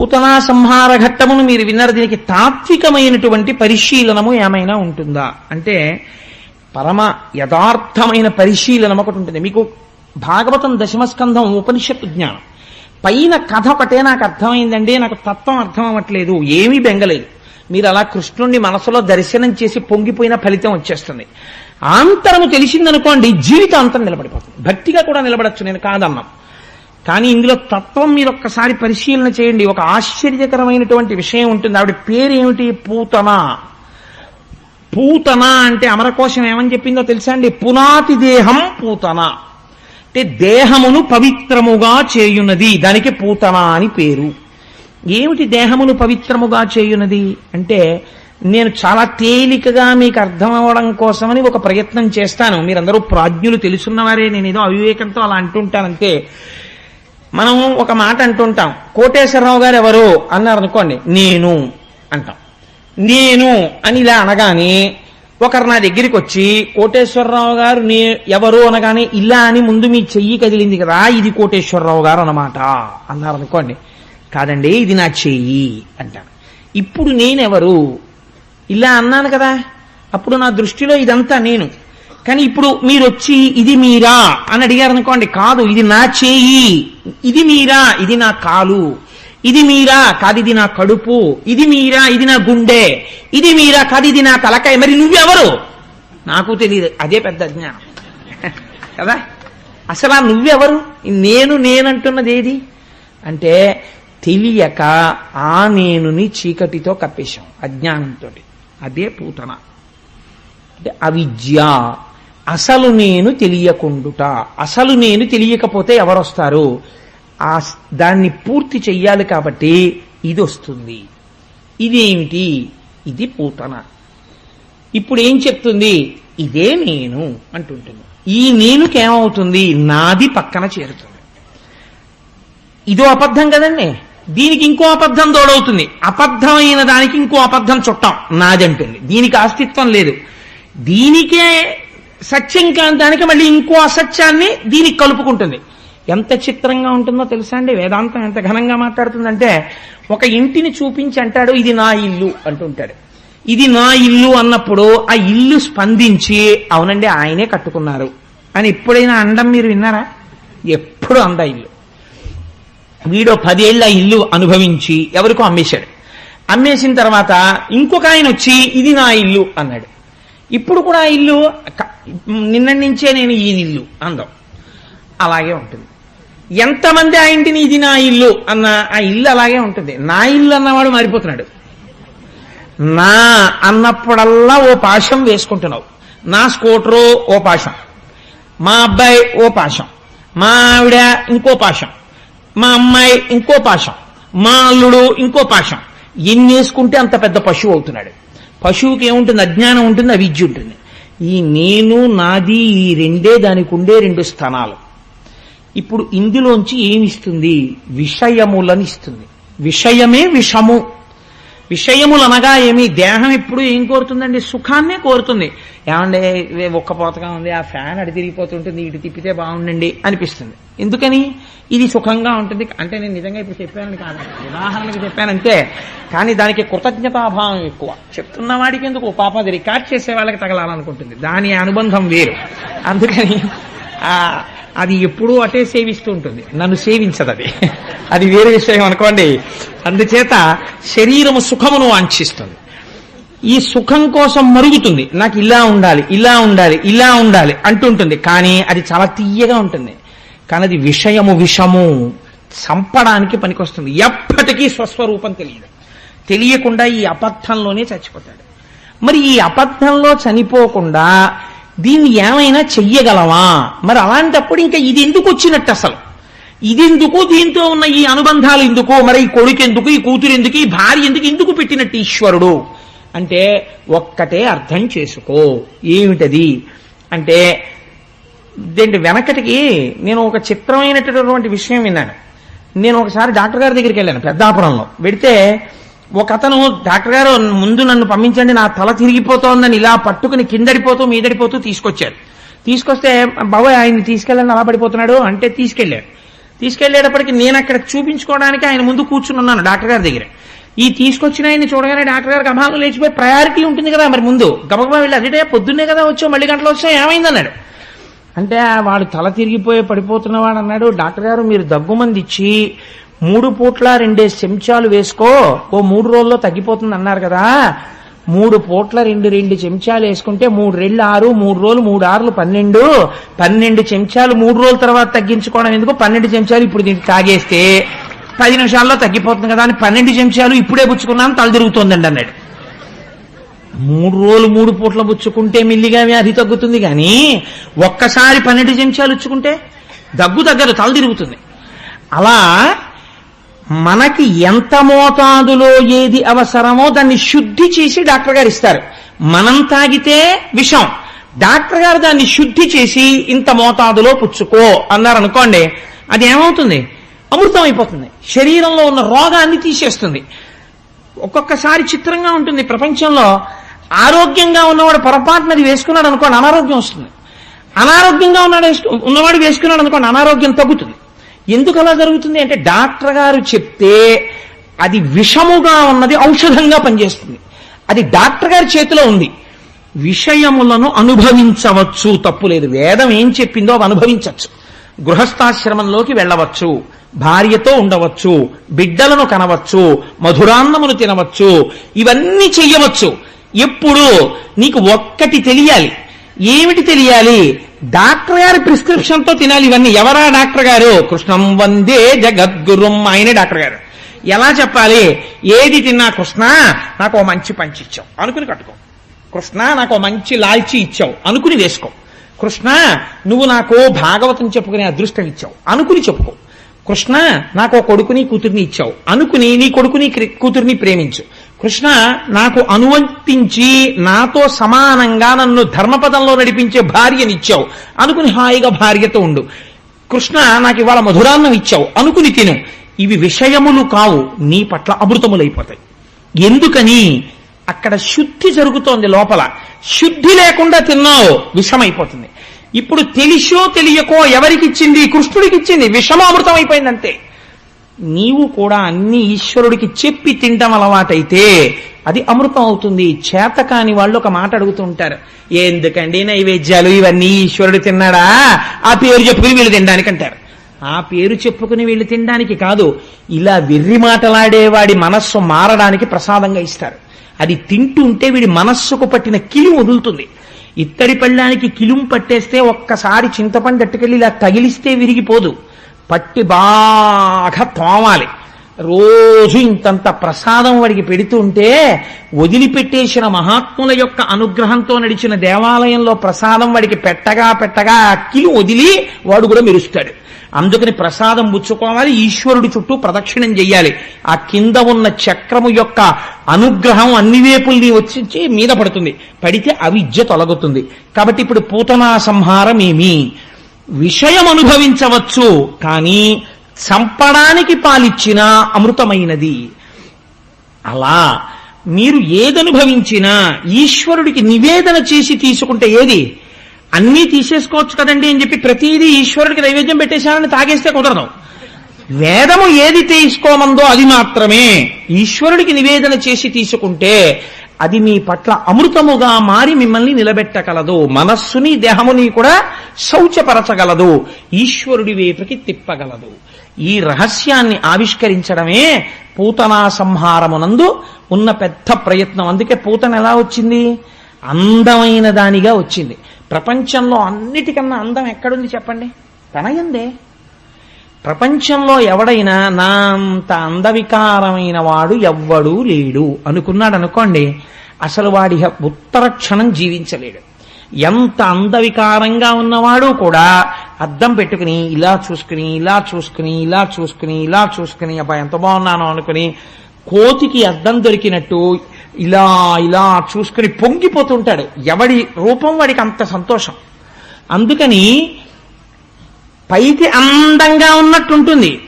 పూతనా సంహార ఘట్టమును మీరు విన్నారు. దీనికి తాత్వికమైనటువంటి పరిశీలనము ఏమైనా ఉంటుందా? అంటే పరమ యథార్థమైన పరిశీలనం ఒకటి ఉంటుంది. మీకు భాగవతం దశమస్కంధం ఉపనిషత్తు జ్ఞానం. పైన కథ ఒకటే నాకు అర్థమైందండి. నాకు తత్వం అర్థం అవ్వట్లేదు ఏమీ బెంగలేదు. మీరు అలా కృష్ణుణ్ణి మనసులో దర్శనం చేసి పొంగిపోయిన ఫలితం వచ్చేస్తుంది. ఆంతరము తెలిసిందనుకోండి జీవితాంతం నిలబడిపోతుంది. భక్తిగా కూడా నిలబడచ్చు. నేను కాదన్నాం. కానీ ఇందులో తత్వం మీరు ఒక్కసారి పరిశీలన చేయండి. ఒక ఆశ్చర్యకరమైనటువంటి విషయం ఉంటుంది. ఆవిడ పేరు ఏమిటి పూతన. పూతన అంటే అమరకోశం ఏమని చెప్పిందో తెలుసా అండి? పునాతి దేహం పూతన. అంటే దేహమును పవిత్రముగా చేయున్నది. దానికి పూతన అని పేరు. ఏమిటి దేహమును పవిత్రముగా చేయున్నది? అంటే నేను చాలా తేలికగా మీకు అర్థం అవ్వడం కోసమని ఒక ప్రయత్నం చేస్తాను. మీరందరూ ప్రాజ్ఞులు తెలుసున్నవారే. నేను ఏదో అవివేకంతో అలా అంటుంటానంతే మనం ఒక మాట అంటుంటాం. కోటేశ్వరరావు గారు ఎవరు? అన్నారు అనుకోండి. నేను అంటాం. నేను అని ఇలా అనగానే ఒకరు నా దగ్గరికి వచ్చి కోటేశ్వరరావు గారు నే ఎవరు? అనగానే ఇలా అని ముందు మీ చెయ్యి కదిలింది కదా ఇది కోటేశ్వరరావు గారు అన్నమాట. అన్నారు అనుకోండి. కాదండి ఇది నా చెయ్యి అంటాను ఇప్పుడు నేనెవరు? ఇలా అన్నాను కదా. అప్పుడు నా దృష్టిలో ఇదంతా నేను. కానీ ఇప్పుడు మీరు వచ్చి ఇది మీరా? అని అడిగారు అనుకోండి కాదు ఇది నా చేయి. ఇది మీరా? ఇది నా కాలు. ఇది మీరా? కాదు ఇది నా కడుపు. ఇది మీరా? ఇది నా గుండె. ఇది మీరా? కాదు ఇది నా తలకాయ. మరి నువ్వెవరు? నాకు తెలియదు. అదే పెద్ద జ్ఞానం కదా? అసలు ఆ నువ్వెవరు? నేను నేనంటున్నది ఏది? అంటే తెలియక ఆ నేనుని చీకటితో కప్పేశాం అజ్ఞానంతో అదే పూతన. అంటే అవిద్య. అసలు నేను తెలియకుండుట. అసలు నేను తెలియకపోతే ఎవరొస్తారు? ఆ దాన్ని పూర్తి చెయ్యాలి కాబట్టి ఇది వస్తుంది ఇదేమిటి? ఇది పూతన. ఇప్పుడు ఏం చెప్తుంది? ఇదే నేను అంటుంటుంది. ఈ నేనుకేమవుతుంది నాది పక్కన చేరుతుంది. ఇదో అబద్ధం కదండి? దీనికి ఇంకో అబద్ధం తోడవుతుంది. అబద్ధమైన దానికి ఇంకో అబద్ధం చుట్టాం. నాదంటుంది. దీనికి అస్తిత్వం లేదు. దీనికే సత్యం కాంతానికి దానికి మళ్ళీ ఇంకో అసత్యాన్ని దీనికి కలుపుకుంటుంది. ఎంత చిత్రంగా ఉంటుందో తెలుసా అండి? వేదాంతం ఎంత ఘనంగా మాట్లాడుతుందంటే ఒక ఇంటిని చూపించి అంటాడు ఇది నా ఇల్లు అంటుంటాడు. ఇది నా ఇల్లు అన్నప్పుడు ఆ ఇల్లు స్పందించి అవునండి ఆయనే కట్టుకున్నారు అని ఎప్పుడైనా అండం మీరు విన్నారా? ఎప్పుడు అంద ఇల్లు. వీడో పదేళ్ళ ఇల్లు అనుభవించి ఎవరికో అమ్మేశాడు. అమ్మేసిన తర్వాత ఇంకొక ఆయన వచ్చి ఇది నా ఇల్లు అన్నాడు. ఇప్పుడు కూడా ఆ ఇల్లు నిన్న నిన్నటి నుంచే నేను ఈ ఇల్లు అందం. అలాగే ఉంటుంది. ఎంతమంది ఆ ఇంటిని ఇది నా ఇల్లు అన్న ఆ ఇల్లు అలాగే ఉంటుంది. నా ఇల్లు అన్నవాడు మారిపోతున్నాడు. నా అన్నప్పుడల్లా ఓ పాశం వేసుకుంటున్నావు. నా స్కూటరు ఓ పాశం. మా అబ్బాయి ఓ పాశం. మా ఆవిడ ఇంకో పాశం. మా అమ్మాయి ఇంకో పాశం. మా అల్లుడు ఇంకో పాశం. ఎన్ని వేసుకుంటే అంత పెద్ద పశువు అవుతున్నాడు. పశువుకి ఏముంటుంది? అజ్ఞానం ఉంటుంది అవిద్య ఉంటుంది. ఈ నేను నాది ఈ రెండే దానికి ఉండే రెండు స్థానాలు. ఇప్పుడు ఇందులోంచి ఏమిస్తుంది? విషయములని ఇస్తుంది. విషయమే విషము. విషయములు అనగా ఏమి? దేహం ఎప్పుడు ఏం కోరుతుందండి? సుఖాన్నే కోరుతుంది. ఏమంటే ఒక్క పోతగా ఉంది ఆ ఫ్యాన్ అడి తిరిగిపోతుంటుంది ఇటు తిప్పితే బాగుండండి అనిపిస్తుంది. ఎందుకని? ఇది సుఖంగా ఉంటుంది. అంటే నేను నిజంగా ఇప్పుడు చెప్పానని కాదు. ఉదాహరణకి చెప్పానంటే కానీ దానికి కృతజ్ఞతాభావం ఎక్కువ. చెప్తున్న వాడికి ఎందుకు? పాప అది రికార్డ్ చేసే వాళ్ళకి తగలాలనుకుంటుంది. దాని అనుబంధం వేరు. అందుకని అది ఎప్పుడూ అటే సేవిస్తూ ఉంటుంది. నన్ను సేవించదు అది. అది వేరే విషయం అనుకోండి. అందుచేత శరీరము సుఖమును వాంఛిస్తుంది. ఈ సుఖం కోసం మరుగుతుంది. నాకు ఇలా ఉండాలి ఇలా ఉండాలి ఇలా ఉండాలి అంటుంటుంది. కానీ అది చాలా తీయగా ఉంటుంది. కానీ అది విషయము విషము చంపడానికి పనికొస్తుంది. ఎప్పటికీ స్వస్వరూపం తెలియదు. తెలియకుండా ఈ అబద్ధంలోనే చచ్చిపోతాడు. మరి ఈ అబద్ధంలో చనిపోకుండా దీన్ని ఏమైనా చెయ్యగలవా మరి అలాంటప్పుడు ఇంకా ఇది ఎందుకు వచ్చినట్టు అసలు? ఇది ఎందుకు దీంతో ఉన్న ఈ అనుబంధాలు ఎందుకు? మరి ఈ కొడుకు ఎందుకు? ఈ కూతురు ఎందుకు? ఈ భార్య ఎందుకు? ఎందుకు పెట్టినట్టు ఈశ్వరుడు? అంటే ఒక్కటే అర్థం చేసుకో. ఏమిటది? అంటే దీంట్ వెనకటికి నేను ఒక చిత్రమైనటువంటి విషయం విన్నాను. నేను ఒకసారి డాక్టర్ గారి దగ్గరికి వెళ్ళాను పెద్దాపురంలో. వెడితే ఒక అతను డాక్టర్ గారు ముందు నన్ను పంపించండి నా తల తిరిగిపోతోందని ఇలా పట్టుకుని కిందడిపోతూ మీదడిపోతూ తీసుకొచ్చారు. తీసుకొస్తే బాబాయ్ ఆయన్ని తీసుకెళ్ళని అలా పడిపోతున్నాడు అంటే తీసుకెళ్ళారు. తీసుకెళ్ళేటప్పటికి నేను అక్కడ చూపించుకోవడానికి ఆయన ముందు కూర్చుని ఉన్నాను డాక్టర్ గారి దగ్గర. ఈ తీసుకొచ్చిన ఆయన చూడగానే డాక్టర్ గారికి అభాగం లేచిపోయి ప్రయారిటీ ఉంటుంది కదా మరి ముందు. గబగబా వెళ్ళి అదే పొద్దున్నే కదా వచ్చావు మళ్ళీ గంటలు వచ్చావు ఏమైందన్నాడు. అంటే వాడు తల తిరిగిపోయి పడిపోతున్నవాడు అన్నాడు డాక్టర్ గారు మీరు దగ్గుమంది ఇచ్చి మూడు పూట్ల రెండేసి చెంచాలు వేసుకో ఓ మూడు రోజుల్లో తగ్గిపోతుంది అన్నారు కదా. మూడు పూట్ల రెండు రెండు చెంచాలు వేసుకుంటే మూడు రెండు ఆరు మూడు రోజులు మూడు ఆరులు పన్నెండు పన్నెండు చెంచాలు మూడు రోజుల తర్వాత తగ్గించుకోవడం ఎందుకు? పన్నెండు చెంచాలు ఇప్పుడు దీనికి తాగేస్తే పది నిమిషాల్లో తగ్గిపోతుంది కదా అని పన్నెండు చెంచాలు ఇప్పుడే పుచ్చుకున్నాను తల తిరుగుతోందండి అన్నాడు. మూడు రోజులు మూడు పూట్ల పుచ్చుకుంటే మిల్లిగా వ్యాధి తగ్గుతుంది కానీ ఒక్కసారి పన్నెండు చెంచాలు ఇచ్చుకుంటే దగ్గు దగ్గర తల తిరుగుతుంది. అలా మనకి ఎంత మోతాదులో ఏది అవసరమో దాన్ని శుద్ధి చేసి డాక్టర్ గారు ఇస్తారు. మనం తాగితే విషం. డాక్టర్ గారు దాన్ని శుద్ధి చేసి ఇంత మోతాదులో పుచ్చుకో అన్నారు అనుకోండి అది ఏమవుతుంది? అమృతం అయిపోతుంది. శరీరంలో ఉన్న రోగాన్ని తీసేస్తుంది. ఒక్కొక్కసారి చిత్రంగా ఉంటుంది ప్రపంచంలో. ఆరోగ్యంగా ఉన్నవాడు పొరపాటున అది వేసుకున్నాడు అనుకోండి అనారోగ్యం వస్తుంది. అనారోగ్యంగా ఉన్నాడు ఉన్నవాడు వేసుకున్నాడు అనుకోండి అనారోగ్యం తగ్గుతుంది. ఎందుకు అలా జరుగుతుంది అంటే డాక్టర్ గారు చెప్తే అది విషముగా ఉన్నది ఔషధంగా పనిచేస్తుంది. అది డాక్టర్ గారి చేతిలో ఉంది. విషయములను అనుభవించవచ్చు తప్పులేదు వేదం ఏం చెప్పిందో అవి అనుభవించవచ్చు. గృహస్థాశ్రమంలోకి వెళ్ళవచ్చు భార్యతో ఉండవచ్చు బిడ్డలను కనవచ్చు మధురాన్నమును తినవచ్చు ఇవన్నీ చెయ్యవచ్చు. ఎప్పుడు నీకు ఒక్కటి తెలియాలి. ఏమిటి తెలియాలి? డాక్టర్ గారి ప్రిస్క్రిప్షన్తో తినాలి ఇవన్నీ. ఎవరా డాక్టర్ గారు? కృష్ణం వందే జగద్గురుం ఆయనే డాక్టర్ గారు. ఎలా చెప్పాలి? ఏది తిన్నా కృష్ణ నాకు ఓ మంచి పంచి ఇచ్చావు. అనుకుని కట్టుకో. కృష్ణ నాకు ఓ మంచి లాల్చి ఇచ్చావు. అనుకుని వేసుకో. కృష్ణ నువ్వు నాకు భాగవతం చెప్పుకునే అదృష్టం ఇచ్చావు. అనుకుని చెప్పుకో. కృష్ణ నాకు ఓ కొడుకుని కూతుర్ని ఇచ్చావు. అనుకుని నీ కొడుకుని కూతుర్ని ప్రేమించు. కృష్ణ నాకు అనువంతించి నాతో సమానంగా నన్ను ధర్మపదంలో నడిపించే భార్యని ఇచ్చావు అనుకుని హాయిగా భార్యతో ఉండు. కృష్ణ నాకు ఇవాళ మధురాన్నం ఇచ్చావు. అనుకుని తిను. ఇవి విషయములు కావు. నీ పట్ల అమృతములైపోతాయి. ఎందుకని? అక్కడ శుద్ధి జరుగుతోంది లోపల. శుద్ధి లేకుండా తిన్నావు. విషమైపోతుంది. ఇప్పుడు తెలిసో తెలియకో ఎవరికిచ్చింది? కృష్ణుడికిచ్చింది. విషమామృతం అయిపోయిందంతే అంతే నీవు కూడా అన్ని ఈశ్వరుడికి చెప్పి తింటం అలవాటైతే అది అమృతం అవుతుంది. చేత కాని వాళ్ళు ఒక మాట అడుగుతుంటారు. ఎందుకండి నైవేద్యాలు? ఇవన్నీ ఈశ్వరుడు తిన్నాడా? ఆ పేరు చెప్పుకుని వీళ్ళు తినడానికి అంటారు ఆ పేరు చెప్పుకుని వీళ్ళు తినడానికి కాదు ఇలా వెర్రి మాటలాడేవాడి మనస్సు మారడానికి ప్రసాదంగా ఇస్తారు. అది తింటుంటే వీడి మనస్సుకు పట్టిన కిలి వదులుతుంది. ఇత్తడి పళ్ళానికి కిలుం పట్టేస్తే ఒక్కసారి చింతపండు అట్టుకెళ్ళి ఇలా తగిలిస్తే విరిగిపోదు. పట్టి బాగా తోమాలి. రోజు ఇంతంత ప్రసాదం వాడికి పెడుతుంటే వదిలిపెట్టేసిన మహాత్ముల యొక్క అనుగ్రహంతో నడిచిన దేవాలయంలో ప్రసాదం వాడికి పెట్టగా పెట్టగా అక్కిలు వదిలి వాడు కూడా మెరుస్తాడు. అందుకని ప్రసాదం పుచ్చుకోవాలి ఈశ్వరుడి చుట్టూ ప్రదక్షిణం చెయ్యాలి. ఆ కింద ఉన్న చక్రము యొక్క అనుగ్రహం అన్ని వేపుల్ని వచ్చి మీద పడుతుంది. పడితే అవిద్య తొలగుతుంది. కాబట్టి ఇప్పుడు పూతనా సంహారం ఏమి? విషయం అనుభవించవచ్చు కానీ చంపడానికి పాలిచ్చిన అమృతమైనది. అలా మీరు ఏదనుభవించినా ఈశ్వరుడికి నివేదన చేసి తీసుకుంటే ఏది? అన్నీ తీసేసుకోవచ్చు కదండి అని చెప్పి ప్రతిదీ ఈశ్వరుడికి నైవేద్యం పెట్టేశానని తాగేస్తే కుదరదు. వేదము ఏది తీసుకోమందో అది మాత్రమే ఈశ్వరుడికి నివేదన చేసి తీసుకుంటే అది మీ పట్ల అమృతముగా మారి మిమ్మల్ని నిలబెట్టగలదు. మనస్సుని దేహముని కూడా శౌచపరచగలదు. ఈశ్వరుడి వైపుకి తిప్పగలదు. ఈ రహస్యాన్ని ఆవిష్కరించడమే పూతనా సంహారమునందు ఉన్న పెద్ద ప్రయత్నం. అందుకే పూతన ఎలా వచ్చింది? అందమైన దానిగా వచ్చింది. ప్రపంచంలో అన్నిటికన్నా అందం ఎక్కడుంది చెప్పండి? తనయందే. ప్రపంచంలో ఎవడైనా నా అంత అందవికారమైన వాడు ఎవ్వడూ లేడు. అనుకున్నాడు అనుకోండి అసలు వాడి ఉత్తర క్షణం జీవించలేడు. ఎంత అందవికారంగా ఉన్నవాడు కూడా అద్దం పెట్టుకుని ఇలా చూసుకుని ఇలా చూసుకుని ఇలా చూసుకుని ఇలా చూసుకుని అబ్బా ఎంత బాగున్నాను అనుకుని కోతికి అద్దం దొరికినట్టు ఇలా ఇలా చూసుకుని పొంగిపోతుంటాడు. ఎవడి రూపం వాడికి అంత సంతోషం. అందుకని పైకి అందంగా ఉన్నట్టుంటుంది.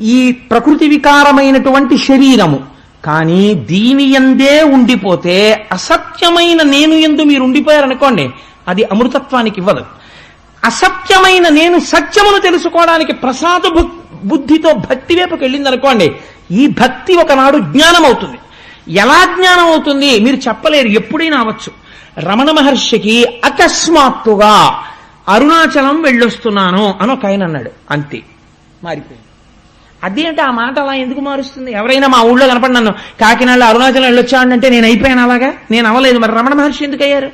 ఈ ప్రకృతి వికారమైనటువంటి శరీరము. కానీ దీని ఎందే ఉండిపోతే అసత్యమైన నేను ఎందు మీరు ఉండిపోయారనుకోండి అది అమృతత్వానికి ఇవ్వదు. అసత్యమైన నేను సత్యమును తెలుసుకోవడానికి ప్రసాద బు- బుద్ధితో భక్తి వైపుకి వెళ్ళింది అనుకోండి ఈ భక్తి ఒకనాడు జ్ఞానం అవుతుంది ఎలా జ్ఞానం అవుతుంది మీరు చెప్పలేరు ఎప్పుడైనా అవచ్చు రమణ మహర్షికి అకస్మాత్తుగా అరుణాచలం వెళ్ళొస్తున్నాను అని ఒక ఆయన అన్నాడు. అంతే. మారిపోయింది. అదేంటి ఆ మాట అలా ఎందుకు మారుస్తుంది? ఎవరైనా మా ఊళ్ళో కనపడి నన్ను కాకినాడలో అరుణాచలం వెళ్ళొచ్చా? అంటే నేను అయిపోయాను అలాగా? నేను అవ్వలేదు. మరి రమణ మహర్షి ఎందుకు అయ్యారు?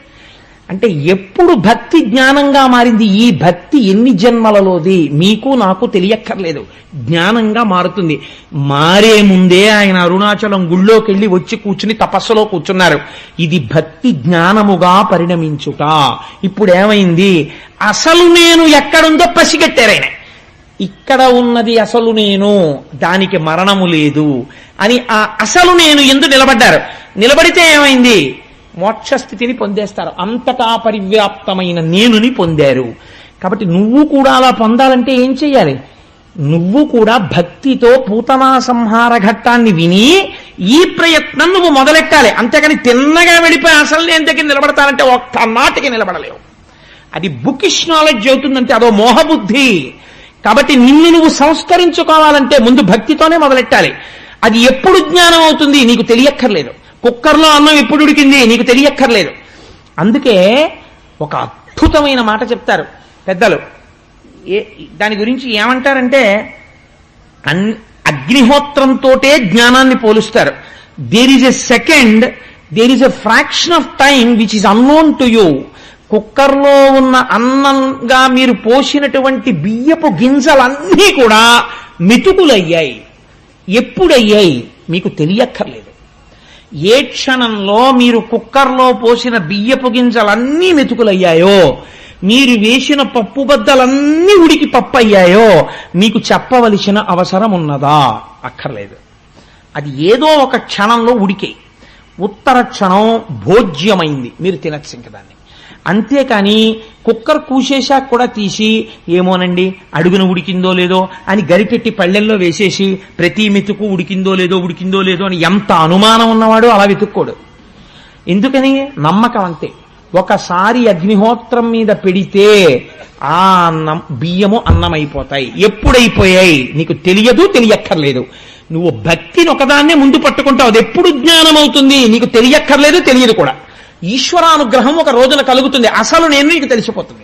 అంటే ఎప్పుడు భక్తి జ్ఞానంగా మారింది? ఈ భక్తి ఎన్ని జన్మలలోది? మీకు నాకు తెలియక్కర్లేదు. జ్ఞానంగా మారుతుంది. మారే ముందే ఆయన అరుణాచలం గుళ్ళోకి వెళ్ళి వచ్చి కూర్చుని తపస్సులో కూర్చున్నారు. ఇది భక్తి జ్ఞానముగా పరిణమించుట. ఇప్పుడు ఏమైంది అసలు నేను ఎక్కడుందో పసిగట్టారు ఇక్కడ ఉన్నది అసలు నేను దానికి మరణము లేదు అని ఆ అసలు నేను ఎందు నిలబడ్డారు. నిలబడితే ఏమైంది? మోక్షస్థితిని పొందేస్తారు. అంతటా పరివ్యాప్తమైన నేనుని పొందారు. కాబట్టి నువ్వు కూడా అలా పొందాలంటే ఏం చెయ్యాలి? నువ్వు కూడా భక్తితో పూతనా సంహార ఘట్టాన్ని విని ఈ ప్రయత్నం నువ్వు మొదలెట్టాలి. అంతేకాని తిన్నగా వెళ్ళిపోయి అసలు నేను దగ్గర నిలబడతానంటే ఒక్క నాటికి నిలబడలేవు. అది బుకిష్ నాలెడ్జ్ అవుతుందంటే అదో మోహబుద్ధి. కాబట్టి నిన్ను నువ్వు సంస్కరించుకోవాలంటే ముందు భక్తితోనే మొదలెట్టాలి. అది ఎప్పుడు జ్ఞానం అవుతుంది నీకు తెలియక్కర్లేదు. కుక్కర్లో అన్నం ఎప్పుడు ఉడికింది? నీకు తెలియక్కర్లేదు. అందుకే ఒక అద్భుతమైన మాట చెప్తారు పెద్దలు. ఏ దాని గురించి ఏమంటారంటే అన్ అగ్నిహోత్రంతోటే జ్ఞానాన్ని పోలుస్తారు. There is a second there is a fraction of time which is unknown to you కుక్కర్లో ఉన్న అన్నంగా మీరు పోసినటువంటి బియ్యపు గింజలన్నీ కూడా మితుకులయ్యాయి. ఎప్పుడయ్యాయి? మీకు తెలియక్కర్లేదు. ఏ క్షణంలో మీరు కుక్కర్లో పోసిన బియ్యపు గింజలన్నీ మెతుకులయ్యాయో మీరు వేసిన పప్పు బద్దలన్నీ ఉడికి పప్పు అయ్యాయో మీకు చెప్పవలసిన అవసరం ఉన్నదా అక్కర్లేదు. అది ఏదో ఒక క్షణంలో ఉడికే. ఉత్తర క్షణం భోజ్యమైంది. మీరు తినచ్చు ఇంక దాన్ని. అంతేకాని కుక్కర్ కూసేశాక కూడా తీసి ఏమోనండి అడుగున ఉడికిందో లేదో అని గరిటెట్టి పళ్ళెల్లో వేసేసి ప్రతి మెతుకు ఉడికిందో లేదో ఉడికిందో లేదో అని ఎంత అనుమానం ఉన్నవాడు అలా వెతుక్కోడు. ఎందుకని? నమ్మకం అంతే. ఒకసారి అగ్నిహోత్రం మీద పెడితే ఆ అన్నం బియ్యము అన్నమైపోతాయి. ఎప్పుడైపోయాయి? నీకు తెలియదు తెలియక్కర్లేదు. నువ్వు భక్తిని ఒకదాన్నే ముందు పట్టుకుంటావు. అది ఎప్పుడు జ్ఞానం అవుతుంది నీకు తెలియక్కర్లేదు తెలియదు కూడా. ఈశ్వరానుగ్రహం ఒక రోజున కలుగుతుంది. అసలు నేను నీకు తెలిసిపోతుంది.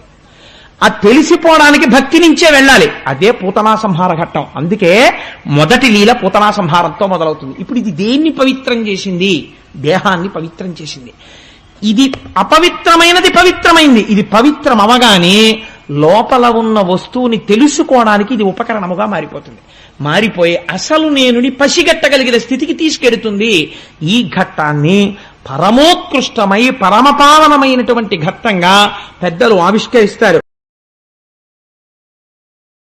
ఆ తెలిసిపోవడానికి భక్తి నుంచే వెళ్ళాలి. అదే పూతనా సంహార ఘట్టం. అందుకే మొదటి లీల పూతనా సంహారంతో మొదలవుతుంది. ఇప్పుడు ఇది దేన్ని పవిత్రం చేసింది? దేహాన్ని పవిత్రం చేసింది. ఇది అపవిత్రమైనది పవిత్రమైంది. ఇది పవిత్రం అవగానే లోపల ఉన్న వస్తువుని తెలుసుకోవడానికి ఇది ఉపకరణముగా మారిపోతుంది. మారిపోయి అసలు నేనుని పసిగట్టగలిగిన స్థితికి తీసుకెడుతుంది. ఈ ఘట్టాన్ని పరమోత్కృష్టమై పరమపావనమైనటువంటి ఘట్టంగా పెద్దలు ఆవిష్కరిస్తారు.